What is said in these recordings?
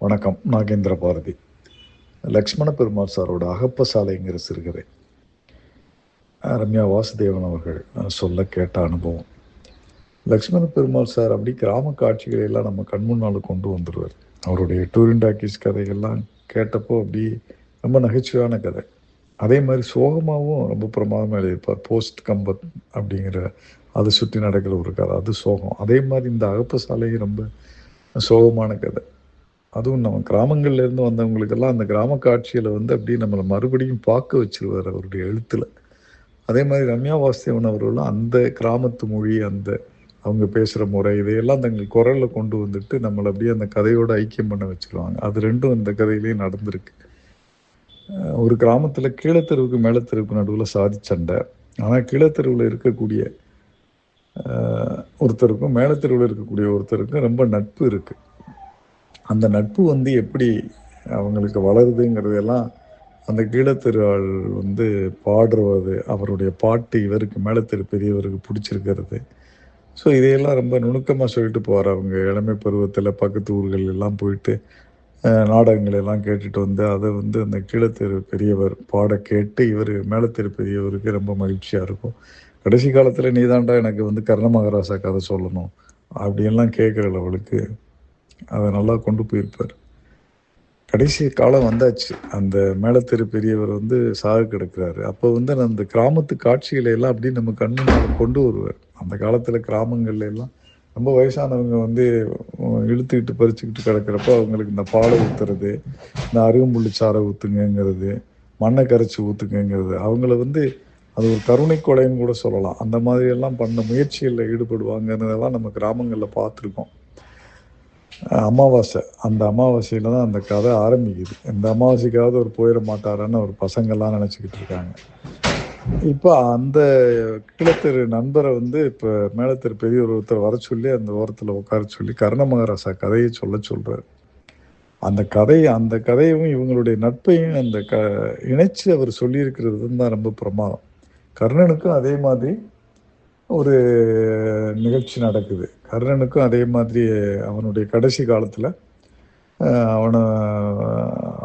வணக்கம் நாகேந்திர பாரதி. லக்ஷ்மண பெருமாள் சாரோட அகப்ப சாலைங்கிற சிறுகதை. ரம்யா வாசுதேவன் அவர்கள் சொல்ல கேட்ட அனுபவம். லக்ஷ்மண பெருமாள் சார் அப்படி கிராம காட்சிகளை எல்லாம் நம்ம கண் முன்னால் கொண்டு வந்துடுவார் அவருடைய டூரின் டாக்கிஸ் கதைகள்லாம் கேட்டப்போ அப்படி ரொம்ப நகைச்சுவையான கதை. அதே மாதிரி சோகமாகவும் ரொம்ப பிரமாதமாக எழுதியிருப்பார். போஸ்ட் கம்பத் அப்படிங்கிற அதை சுற்றி நடக்கிற ஒரு கதை. அது சோகம். அதே மாதிரி இந்த அகப்ப சாலையும் ரொம்ப சோகமான கதை. அதுவும் நம்ம கிராமங்கள்லேருந்து வந்தவங்களுக்கெல்லாம் அந்த கிராம காட்சியில் வந்து அப்படியே நம்மளை மறுபடியும் பார்க்க வச்சிருவார் அவருடைய எழுத்தில். அதே மாதிரி ரம்யா வாசுதேவன் அவர்களும் அந்த கிராமத்து மொழி அந்த அவங்க பேசுகிற முறை இதையெல்லாம் தங்கள் குரலில் கொண்டு வந்துட்டு நம்மளை அப்படியே அந்த கதையோடு ஐக்கியம் பண்ண வச்சுருவாங்க. அது ரெண்டும் இந்த கதையிலேயே நடந்திருக்கு. ஒரு கிராமத்தில் கீழத்தெருவுக்கு மேலத்தெருவுக்கு நடுவில் சாதி சண்டை. ஆனால் கீழத்தெருவில் இருக்கக்கூடிய ஒருத்தருக்கும் மேலத்தெருவில் இருக்கக்கூடிய ஒருத்தருக்கும் ரொம்ப நட்பு இருக்குது அந்த நட்பு வந்து எப்படி அவங்களுக்கு வளருதுங்கிறதெல்லாம் அந்த கீழத்திருவாள் ஆள் வந்து பாடுறது அவருடைய பாட்டு இவருக்கு மேலத்தெரு பெரியவருக்கு பிடிச்சிருக்கிறது. ஸோ இதையெல்லாம் ரொம்ப நுணுக்கமாக சொல்லிட்டு போவார் அவங்க. இளமை பருவத்தில் பக்கத்து ஊர்கள் எல்லாம் போயிட்டு நாடகங்கள் எல்லாம் கேட்டுட்டு வந்து அதை வந்து அந்த கீழத்தெரு பெரியவர் பாட கேட்டு இவர் மேலத்தெரு பெரியவருக்கு ரொம்ப மகிழ்ச்சியாக இருக்கும். கடைசி காலத்தில் நீதாண்டா எனக்கு வந்து கர்ண மகாராசா கதை சொல்லணும். அப்படின்லாம் கேட்குற அவளுக்கு. அதை நல்லா கொண்டு போயிருப்பார். கடைசி காலம் வந்தாச்சு. அந்த மேலத்தெரு பெரியவர் வந்து சாக கிடக்குறாரு. அப்போ வந்து அந்த கிராமத்து காட்சிகளை எல்லாம் அப்படி நம்ம கண்ணு கொண்டு வருவார். அந்த காலத்தில் கிராமங்கள்ல எல்லாம் ரொம்ப வயசானவங்க வந்து இழுத்துக்கிட்டு பறிச்சுக்கிட்டு கிடக்கிறப்ப அவங்களுக்கு இந்த பாலை ஊற்றுறது இந்த அருகம்புள்ளி சாறை ஊற்றுங்கிறது மண்ணை கரைச்சி ஊற்றுங்கிறது அவங்கள வந்து அது ஒரு கருணை கொலைன்னு கூட சொல்லலாம். அந்த மாதிரி எல்லாம் பண்ண முயற்சிகளில் ஈடுபடுவாங்கிறதெல்லாம் நம்ம கிராமங்களில் பார்த்துருக்கோம். அமாவாசை. அந்த அமாவாசையில் தான் அந்த கதை ஆரம்பிக்குது. இந்த அமாவாசைக்காவது ஒரு போயிட மாட்டாரான்னு ஒரு பசங்கள்லாம் நினச்சிக்கிட்டு இருக்காங்க. இப்போ அந்த கீழத்தெரு நண்பரை வந்து இப்போ மேலத்தெரு பெரிய ஒருத்தர் வர சொல்லி அந்த ஓரத்தில் உட்கார சொல்லி கர்ண மகாராசா கதையை சொல்ல சொல்கிறார் அந்த கதை அந்த கதையும் இவங்களுடைய நட்பையும் அந்த க இணைச்சு அவர் சொல்லியிருக்கிறது தான் ரொம்ப பிரமாதம். கர்ணனுக்கும் அதே மாதிரி ஒரு நிகழ்ச்சி நடக்குது. கர்ணனுக்கும் அதே மாதிரி அவனுடைய கடைசி காலத்தில் அவனை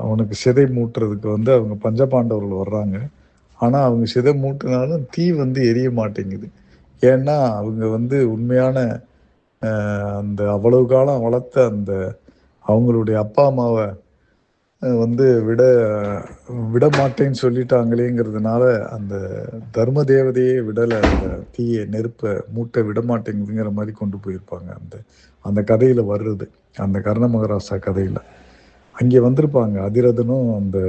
அவனுக்கு சிதை மூட்டுறதுக்கு வந்து அவங்க பஞ்சபாண்டவர்கள் வர்றாங்க. ஆனால் அவங்க சிதை மூட்டினாலும் தீ வந்து எரிய மாட்டேங்குது. ஏன்னா அவங்க வந்து உண்மையான அந்த அவ்வளவு காலம் வளர்த்த அந்த அவங்களுடைய அப்பா அம்மாவை வந்து விட விட மாட்டேன்னு சொல்லிட்டாங்களேங்கிறதுனால அந்த தர்ம தேவதையே விடலை. அந்த தீயை நெருப்பை மூட்டை விட மாட்டேங்குதுங்கிற மாதிரி கொண்டு போயிருப்பாங்க. அந்த அந்த கதையில் வர்றது அந்த கர்ண மகராசா கதையில். அங்கே வந்திருப்பாங்க. அதிரதனும் அந்த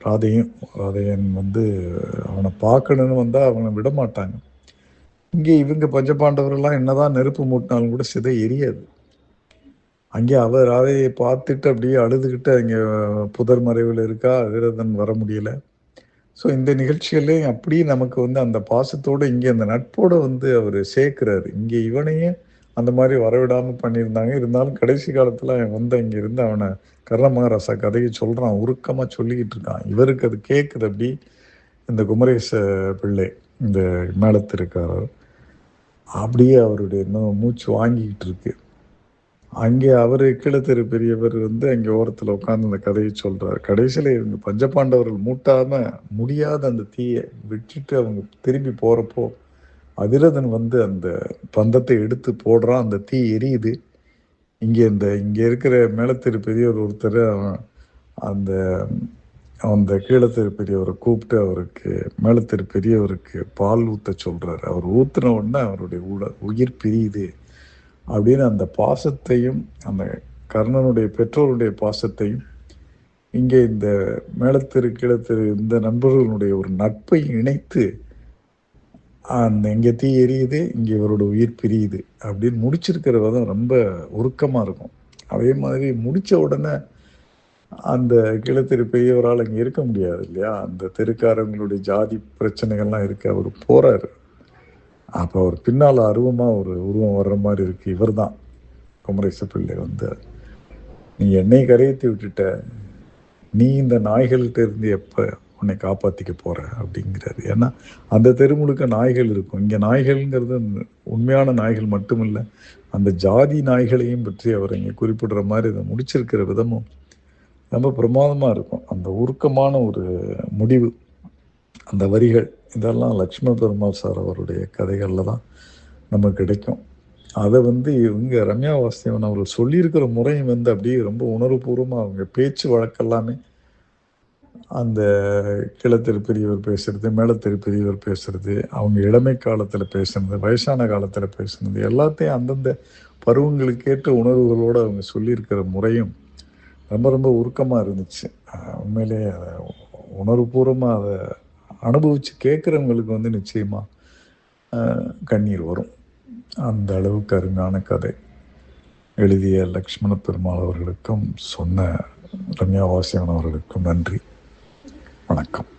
ராதையும் ராதையன் வந்து அவனை பார்க்கணுன்னு வந்தால் அவனை விட மாட்டாங்க. இங்கே இவங்க பஞ்சபாண்டவர்கள்லாம் என்னதான் நெருப்பு மூட்டினாலும் கூட சிதை எரியாது. அங்கே அவர் ராதையை பார்த்துட்டு அப்படியே அழுதுகிட்டு அங்கே புதர் மறைவில் இருக்கா? அதிரதன் வர முடியல. ஸோ இந்த நிகழ்ச்சிகள்லையும் அப்படியே நமக்கு வந்து அந்த பாசத்தோடு இங்கே அந்த நட்போடு வந்து அவர் சேர்க்கிறாரு. இங்கே இவனையும் அந்த மாதிரி வரவிடாமல் பண்ணியிருந்தாங்க. இருந்தாலும் கடைசி காலத்தில் அவன் வந்து அங்கே இருந்து அவனை கர்ணமகாராசா கதையை சொல்கிறான் உருக்கமாக சொல்லிக்கிட்டு இருக்கான். இவருக்கு அது கேட்குது அப்படி. இந்த குமரேச பிள்ளை இந்த மேலத்திருக்காரர் அப்படியே அவருடைய இன்னும் மூச்சு வாங்கிக்கிட்டு இருக்கு. அங்கே அவர் கீழத்தெரு பெரியவர் வந்து அங்கே ஓரத்தில் உட்காந்து அந்த கதையை சொல்றார். கடைசியில் இவங்க பஞ்சபாண்டவர்கள் மூட்டாம முடியாத அந்த தீயை விட்டுட்டு அவங்க திரும்பி போறப்போ அதிரதன் வந்து அந்த பந்தத்தை எடுத்து போடுறான். அந்த தீ எரியுது. இங்கே இந்த இங்கே இருக்கிற மேலத்தெரு பெரியவர் ஒருத்தர் அவன் அந்த அந்த கீழத்தெரு பெரியவரை கூப்பிட்டு அவருக்கு மேலத்தெரு பெரியவருக்கு பால் ஊத்த சொல்றாரு. அவர் ஊத்துன உடனே அவருடைய உட உயிர் பிரியுது. அப்படின்னு அந்த பாசத்தையும் அந்த கர்ணனுடைய பெற்றோருடைய பாசத்தையும் இங்கே இந்த மேலத்தெரு கீழத்தெரு இந்த நண்பர்களுடைய ஒரு நட்பை இணைத்து அந்த இங்கே தீ எரியுது இங்கே இவரோட உயிர் பிரியுது அப்படின்னு முடிச்சிருக்கிற விதம் ரொம்ப உருக்கமாக இருக்கும். அதே மாதிரி முடித்த உடனே அந்த கிளத்திரு பெரியவரால் இங்கே இருக்க முடியாது இல்லையா? அந்த தெருக்காரங்களுடைய ஜாதி பிரச்சனைகள்லாம் இருக்கு அவர் போகிறாரு அப்போ அவர் பின்னால் அருவமாக ஒரு உருவம் வர்ற மாதிரி இருக்கு. இவர் தான் குமரேச பிள்ளை வந்து நீ என்னை கரையத்தி விட்டுட்ட. நீ இந்த நாய்கள்கிட்ட இருந்து எப்போ உன்னை காப்பாற்றிக்க போகிற அப்படிங்கிறாரு. ஏன்னா அந்த தெரு முழுக்க நாய்கள் இருக்கும். இங்கே நாய்கள்ங்கிறது உண்மையான நாய்கள் மட்டும் இல்லை அந்த ஜாதி நாய்களையும் பற்றி அவர் இங்கே குறிப்பிடுற மாதிரி இதை முடிச்சிருக்கிற விதமும் ரொம்ப பிரமாதமாக இருக்கும். அந்த உருக்கமான ஒரு முடிவு அந்த வரிகள். இதெல்லாம் லக்ஷ்மண பெருமாள் சார் அவருடைய கதைகளில் தான் நமக்கு கிடைக்கும். அதை வந்து இவங்க ரம்யா வாசுதேவன் அவர்கள் சொல்லியிருக்கிற முறையும் வந்து அப்படியே ரொம்ப உணர்வுபூர்வமாக அவங்க பேச்சு வழக்கெல்லாமே அந்த கிளத்திரு பெரியவர் பேசுறது மேலத்திரு பெரியவர் பேசுறது அவங்க இளமை காலத்தில் பேசுனது வயசான காலத்தில் பேசுனது எல்லாத்தையும் அந்தந்த பருவங்களுக்கேற்ற உணர்வுகளோடு அவங்க சொல்லியிருக்கிற முறையும் ரொம்ப ரொம்ப உருக்கமாக இருந்துச்சு. உண்மையிலே அதை உணர்வுபூர்வமாக அதை அனுபவித்து கேட்குறவங்களுக்கு வந்து நிச்சயமாக கண்ணீர் வரும். அந்த அளவுக்கு அருமையான கதை. எழுதிய லக்ஷ்மண பெருமாள் அவர்களுக்கும் சொன்ன ரம்யா வாசியவன் அவர்களுக்கும் நன்றி. வணக்கம்.